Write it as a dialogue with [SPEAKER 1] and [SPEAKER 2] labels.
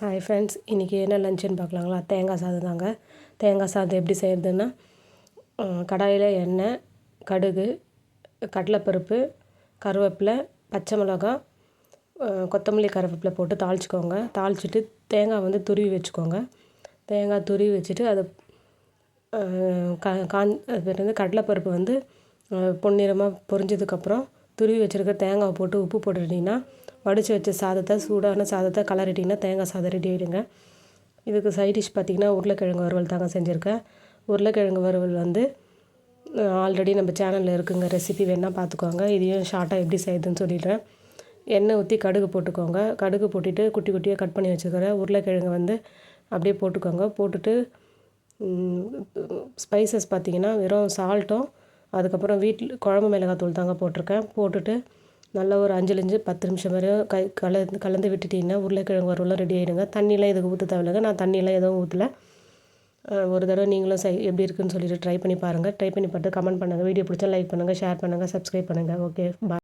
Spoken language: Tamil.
[SPEAKER 1] ஹாய் ஃப்ரெண்ட்ஸ் இன்றைக்கி என்ன லஞ்சுன்னு பார்க்கலாங்களா? தேங்காய் சாதம் தாங்க. தேங்காய் சாதம் எப்படி செய்கிறதுன்னா கடாயில் எண்ணெய் கடுகு கடலைப்பருப்பு கருவேப்பிலை பச்சை மிளகா கொத்தமல்லி கருவேப்பிலை போட்டு தாளிச்சிக்கோங்க. தாளிச்சிட்டு தேங்காய் வந்து துருவி வச்சுக்கோங்க. தேங்காய் துருவி வச்சுட்டு அதை கா காஞ் அது பேர் வந்து கடலைப்பருப்பு வந்து பொன்னிறமாக பொரிஞ்சதுக்கப்புறம் துருவி வச்சுருக்க தேங்காவை போட்டு உப்பு போட்டுட்டிங்கன்னா வடித்து வச்ச சாதத்தை சூடான சாதத்தை கலரிட்டிங்கன்னா தேங்காய் சாதம் ரெடி ஆகிடுங்க இதுக்கு சைட் டிஷ் பார்த்திங்கன்னா உருளைக்கிழங்கு வறுவல் தாங்க செஞ்சுருக்கேன். உருளைக்கிழங்கு வறுவல் வந்து ஆல்ரெடி நம்ம சேனலில் இருக்குங்க ரெசிபி வேணால் பார்த்துக்கோங்க இதையும் ஷார்ட்டாக எப்படி செய்யுதுன்னு சொல்லிடுறேன். எண்ணெய் ஊற்றி கடுகு போட்டுக்கோங்க. கடுகு போட்டுட்டு குட்டி குட்டியாக கட் பண்ணி வச்சுக்கிற உருளைக்கிழங்கு வந்து அப்படியே போட்டுக்கோங்க. போட்டுட்டு ஸ்பைசஸ் பார்த்திங்கன்னா வெறும் சால்ட்டும் அதுக்கப்புறம் வீட்டில் குழம்பு மிளகாத்தூள் தாங்க போட்டிருக்கேன். போட்டுட்டு நல்லா ஒரு அஞ்சுலேருந்து பத்து நிமிஷம் வரையும் கை கலந்து கலந்து விட்டுட்டிங்கன்னா உருளைக்கிழங்கு வறுவலாம் ரெடி ஆகிடுங்க தண்ணியெலாம் இதுக்கு ஊற்ற தேவையில்லைங்க. நான் தண்ணியெலாம் எதுவும் ஊற்றல ஒரு தடவை நீங்களும் சை எப்படி இருக்குன்னு சொல்லிட்டு ட்ரை பண்ணி பாருங்கள் ட்ரை பண்ணி பார்த்து கமெண்ட் பண்ணுங்கள் வீடியோ பிடிச்சா லைக் பண்ணுங்கள் ஷேர் பண்ணுங்கள் சப்ஸ்கிரைப் பண்ணுங்கள் ஓகே பாய்